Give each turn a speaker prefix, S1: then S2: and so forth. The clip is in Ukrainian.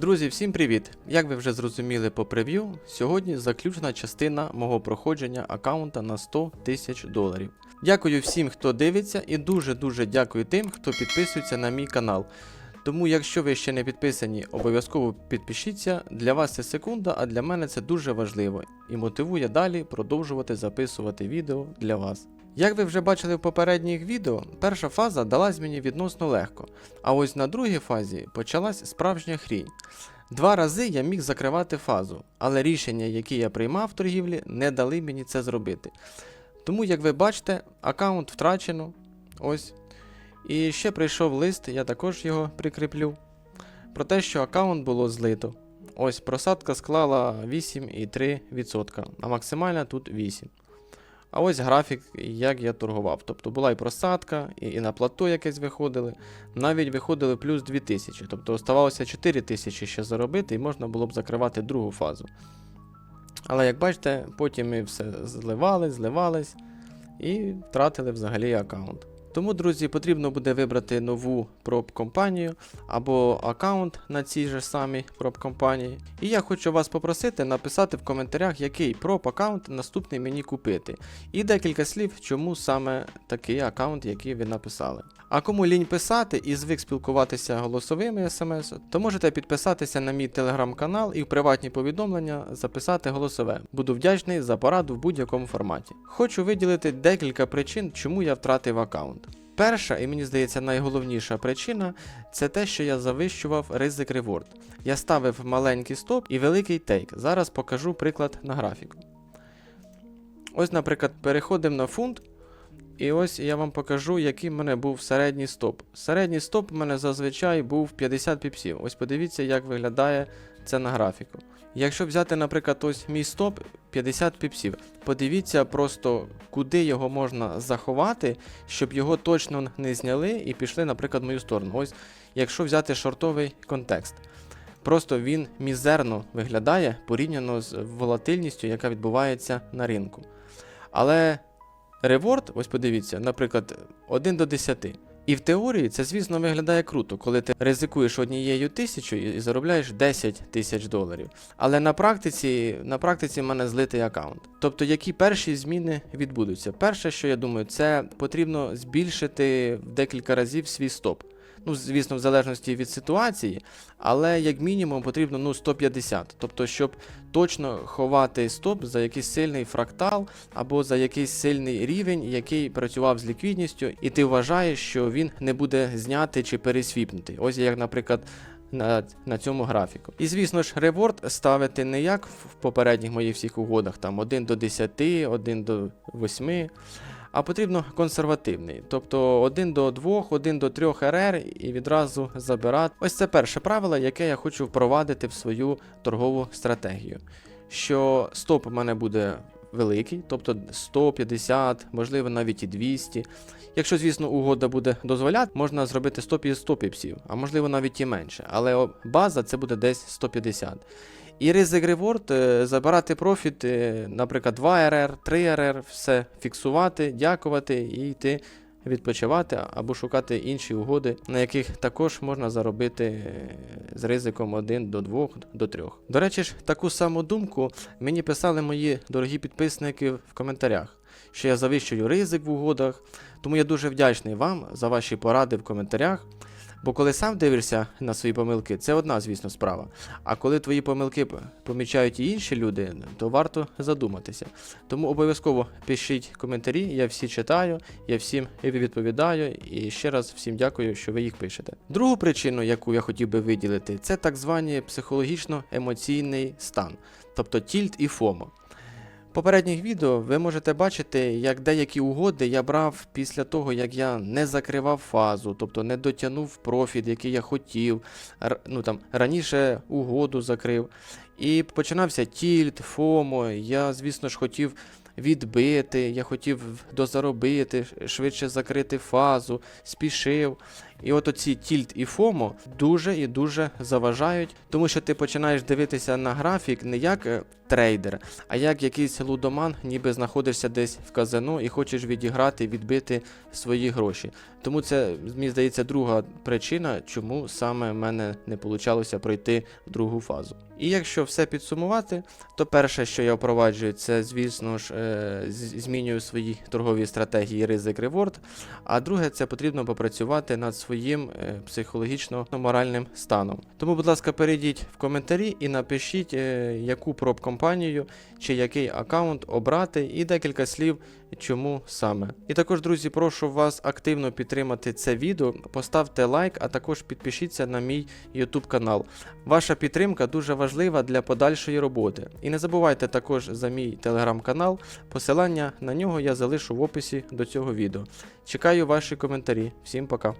S1: Друзі, всім привіт! Як ви вже зрозуміли по прев'ю, сьогодні заключна частина мого проходження аккаунта на 100 тисяч доларів. Дякую всім, хто дивиться, і дуже-дуже дякую тим, хто підписується на мій канал. Тому, якщо ви ще не підписані, обов'язково підпишіться. Для вас це секунда, а для мене це дуже важливо і мотивує далі продовжувати записувати відео для вас. Як ви вже бачили в попередніх відео, перша фаза далась мені відносно легко, а ось на другій фазі почалась справжня хрінь. Два рази я міг закривати фазу, але рішення, які я приймав в торгівлі, не дали мені це зробити. Тому, як ви бачите, аккаунт втрачено. Ось. І ще прийшов лист, я також його прикріплю. Про те, що аккаунт було злито. Ось просадка склала 8,3%, а максимальна тут 8%. А ось графік, як я торгував. Тобто була і просадка, і, і на плато якесь виходили. Навіть виходили плюс 2000. Тобто оставалося 4000 ще заробити, і можна було б закривати другу фазу. Але як бачите, потім ми все зливали, зливались і втратили взагалі аккаунт. Тому, друзі, потрібно буде вибрати нову проб-компанію або аккаунт на цій же самій проб-компанії. І я хочу вас попросити написати в коментарях, який проб-аккаунт наступний мені купити. І декілька слів, чому саме такий аккаунт, який ви написали. А кому лінь писати і звик спілкуватися голосовими смс, то можете підписатися на мій телеграм-канал і в приватні повідомлення записати голосове. Буду вдячний за пораду в будь-якому форматі. Хочу виділити декілька причин, чому я втратив аккаунт. Перша, і мені здається, найголовніша причина це те, що я завищував ризик реворд. Я ставив маленький стоп і великий тейк. Зараз покажу приклад на графіку. Ось, наприклад, переходимо на фунт. І ось я вам покажу, який в мене був середній стоп. Середній стоп у мене зазвичай був 50 піпсів. Ось подивіться, як виглядає це на графіку. Якщо взяти, наприклад, ось мій стоп 50 піпсів, подивіться просто, куди його можна заховати, щоб його точно не зняли і пішли, наприклад, в мою сторону. Ось, якщо взяти шортовий контекст. Просто він мізерно виглядає порівняно з волатильністю, яка відбувається на ринку. Але реворд, ось подивіться, наприклад, 1 до 10. І в теорії це, звісно, виглядає круто, коли ти ризикуєш однією тисячою і заробляєш 10 тисяч доларів. Але на практиці на практиці в мене злитий аккаунт. Тобто, які перші зміни відбудуться? Перше, що я думаю, це потрібно збільшити в декілька разів свій стоп. Ну, звісно, в залежності від ситуації, але як мінімум потрібно ну, 150. Тобто, щоб точно ховати стоп за якийсь сильний фрактал або за якийсь сильний рівень, який працював з ліквідністю, і ти вважаєш, що він не буде знятий чи пересвіпнутий. Ось як, наприклад. На на цьому графіку. І звісно ж, реворд ставити не як в попередніх моїх всіх угодах, там 1 до 10, 1 до 8, а потрібно консервативний. Тобто 1 до 2, 1 до 3 РР і відразу забирати. Ось це перше правило, яке я хочу впровадити в свою торгову стратегію. Що стоп у мене буде великий, тобто 150, можливо, навіть і 200. Якщо, звісно, угода буде дозволяти, можна зробити 100 100 піпсів, а можливо навіть і менше. Але база це буде десь 150. І ризик реворд, е, забирати профіт, е, наприклад, 2 РР, 3 РР, все фіксувати, дякувати і йти відпочивати або шукати інші угоди, на яких також можна заробити е, з ризиком 1 до 2 до 3. До речі ж, таку саму думку мені писали мої дорогі підписники в коментарях, що я завищую ризик в угодах, тому я дуже вдячний вам за ваші поради в коментарях. Бо коли сам дивишся на свої помилки, це одна, звісно, справа. А коли твої помилки помічають і інші люди, то варто задуматися. Тому обов'язково пишіть коментарі, я всі читаю, я всім відповідаю і ще раз всім дякую, що ви їх пишете. Другу причину, яку я хотів би виділити, це так званий психологічно-емоційний стан, тобто тільт і фомо. Попередніх відео ви можете бачити, як деякі угоди я брав після того, як я не закривав фазу, тобто не дотягнув профіт, який я хотів. ну там Раніше угоду закрив. І починався тільт, фомо. Я, звісно ж, хотів відбити, я хотів дозаробити, швидше закрити фазу, спішив. І от оці тільт і ФОМО дуже і дуже заважають, тому що ти починаєш дивитися на графік не як е, трейдер, а як якийсь лудоман, ніби знаходишся десь в казино і хочеш відіграти, відбити свої гроші. Тому це, мені здається, друга причина, чому саме в мене не вийшло пройти другу фазу. І якщо все підсумувати, то перше, що я впроваджую, це, звісно ж, е, змінюю свої торгові стратегії ризик реворд. А друге, це потрібно попрацювати над своїм е, психологічно-моральним станом. Тому, будь ласка, перейдіть в коментарі і напишіть, е, яку проб-компанію чи який аккаунт обрати, і декілька слів, чому саме. І також, друзі, прошу вас активно підтримати це відео, поставте лайк, а також підпишіться на мій YouTube канал. Ваша підтримка дуже важлива для подальшої роботи. І не забувайте також за мій телеграм-канал. Посилання на нього я залишу в описі до цього відео. Чекаю ваші коментарі. Всім пока.